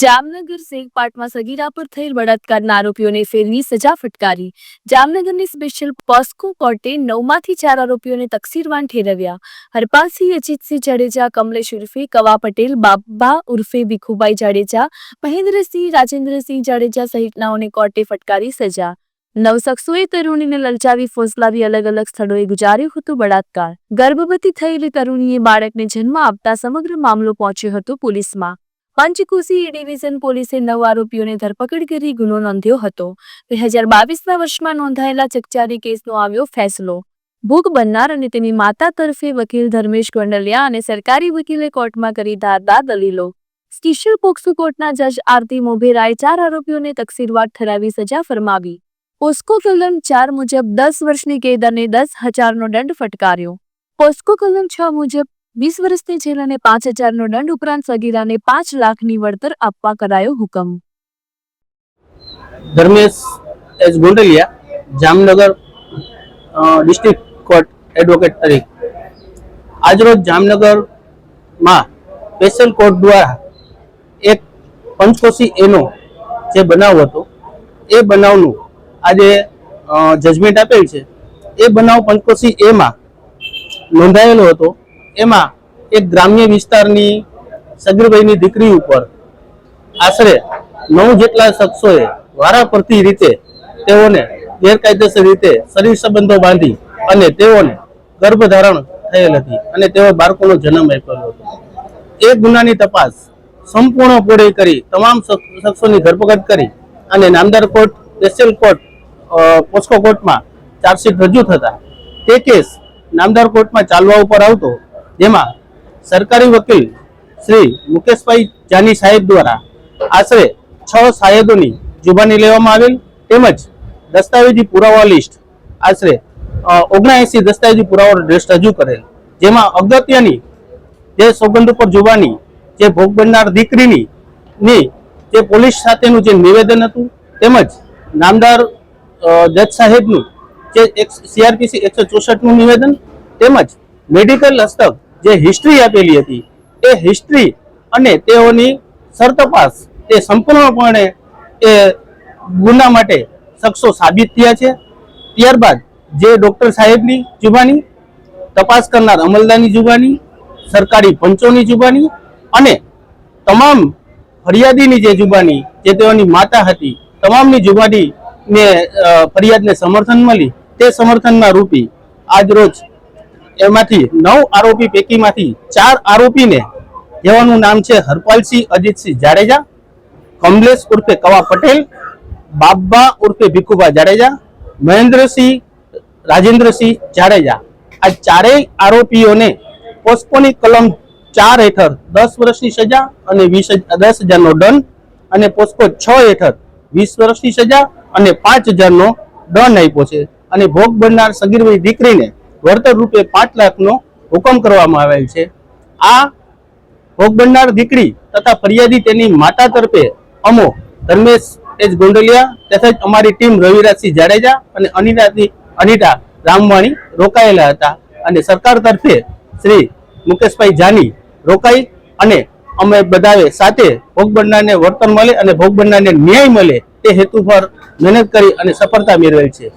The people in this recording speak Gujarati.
જામનગર સેગપાટમાં સગીરા પર થયેલ બળાત્કારના આરોપીઓને ફેરવી સજા ફટકારી. જામનગરની સ્પેશિયલ પોસ્કો કોર્ટે નવમાંથી ચાર આરોપીઓને તકસીરવાન ઠેરવ્યા. હરપાલસિંહ, અજીતસિંહ જાડેજા, કમલેશ ઉર્ફે, કવા પટેલ, બાબા ઉર્ફે, ભીખુભાઈ જાડેજા, મહેન્દ્રસિંહ, રાજેન્દ્રસિંહ જાડેજા સહિતનાઓને કોર્ટે ફટકારી સજા. નવ શખ્સોએ તરુણીને લલચાવી, ફોસલાવી અલગ અલગ સ્થળોએ ગુજાર્યું હતું બળાત્કાર. ગર્ભવતી થયેલી તરુણીએ બાળકને જન્મ આપતા સમગ્ર મામલો પહોંચ્યો હતો પોલીસમાં. પંચકુસી ડિવિઝન પોલીસે નવ આરોપીઓને ધરપકડ કરી ગુનો નોંધ્યો હતો. બે હજાર બાવીસના વર્ષમાં નોંધાયેલા ચકચારી કેસનો આવ્યો ફેસલો. ભોગ બનનાર અને તેની માતા તરફે વકીલ ધર્મેશ ગોંડલિયા અને સરકારી વકીલે કોર્ટમાં કરી ધારદાર દલીલો. સ્પેશિયલ પોક્સો કોર્ટના જજ આરતી મોભેરાએ ચાર આરોપીઓને તકસીરવાર ઠરાવી સજા ફરમાવી. પોસ્કો કલમ ચાર મુજબ દસ વર્ષની કેદ અને દસ હજારનો દંડ ફટકાર્યો. પોસ્કો કલમ છ મુજબ વીસ વર્ષની જેલને પાંચ હજારનો દંડ ઉપરાંત સગીરાને પાંચ લાખની વળતર આપવા કરાયો હુકમ. Dharmesh S Gondaliya, Jamnagar district court advocate તરીકે. આજરોજ જામનગરમાં સ્પેશિયલ કોર્ટ દ્વારા એક પંચકોશી એનો જે બનાવ હતો, એ બનાવનું આજે જજમેન્ટ આપેલ છે. એ બનાવ પંચકોશી એમાં નોંધાયેલો હતો. એમાં એક ગ્રામ્ય વિસ્તારની સગીરભાઈની દીકરી ઉપર આશરે નવ જેટલા શખ્સોએ વારાફરતી રીતે તેઓને ગેરકાયદેસર રીતે શરીર સંબંધો બાંધી અને તેઓને ગર્ભધારણ થયેલ હતી અને તેઓ બાળકોનો જન્મ આપેલો હતો. એ ગુનાની તપાસ સંપૂર્ણપણે કરી તમામ શખ્સોની ધરપકડ કરી અને નામદાર કોર્ટ, સ્પેશિયલ કોર્ટ પોસ્કો કોર્ટમાં ચાર્જશીટ રજૂ થતા તે કેસ નામદાર કોર્ટમાં ચાલવા ઉપર આવતો જેમાં સરકારી વકીલ શ્રી મુકેશભાઈ જાની સાહેબ દ્વારા આશરે છ સાહેદોની જુબાની લેવામાં આવેલ તેમજ દસ્તાવેજી પુરાવા લિસ્ટ આશરે ઓગણએંસી દસ્તાવેજી પુરાવા લિસ્ટ રજૂ કરેલ. જેમાં અગત્યની જે સોગંદ ઉપર જુબાની, જે ભોગ બનનાર દીકરીની જે પોલીસ સાથેનું જે નિવેદન હતું, તેમજ નામદાર જજ સાહેબનું જે એક, સીઆરપીસી એકસો ચોસઠનું નિવેદન, તેમજ મેડિકલ હસ્તક જે હિસ્ટ્રી આપેલી હતી, એ હિસ્ટ્રી અને તેઓની સરતપાસ તે સંપૂર્ણપણે એ ગુના માટે શખ્સો સાબિત થયા છે. ત્યારબાદ જે ડૉક્ટર સાહેબની જુબાની, તપાસ કરનાર અમલદારની જુબાની, સરકારી પંચોની જુબાની અને તમામ ફરિયાદીની જે જુબાની જે તેઓની માતા હતી, તમામની જુબાની ને ફરિયાદને સમર્થન મળી. તે સમર્થનના રૂપી આજ રોજ એમાંથી નવ આરોપી પૈકીમાંથી ચાર આરોપીને જેવાનું નામ છે હરપાલસિંહ અજીતસિંહ જાડેજા, કમલેશ ઉર્ફે કવા પટેલ, બાબા ઉર્ફે ભીખુભા જાડેજા, મહેન્દ્રસિંહ, રાજેન્દ્રસિંહ જાડેજા. આ ચારેય આરોપીઓને પોસ્કોની કલમ ચાર હેઠળ દસ વર્ષની સજા અને વીસ દસ હજારનો દંડ અને પોસ્કો છ હેઠળ વીસ વર્ષની સજા અને પાંચ હજારનો દંડ આપ્યો છે. અને ભોગ બનનાર સગીરભાઈ દીકરીને વળતર રૂપે પાંચ લાખનો હુકમ કરવામાં આવેલ છે. આ ભોગ બનનાર દીકરી તથા ફરિયાદી તેની માતા તરફે અમો ધર્મેશ એચ ગોંડલિયા તથા અમારી ટીમ રવિરાજસિંહ જાડેજા અને અનિતાથી અનિતા રામવાણી રોકાયેલા હતા અને સરકાર તરફે શ્રી મુકેશભાઈ જાની રોકાઈ અને અમે બધાએ સાથે ભોગ બનનારને વર્તન મળે અને ભોગ બનનારને ન્યાય મળે તે હેતુ પર મહેનત કરી અને સફળતા મેળવેલ છે.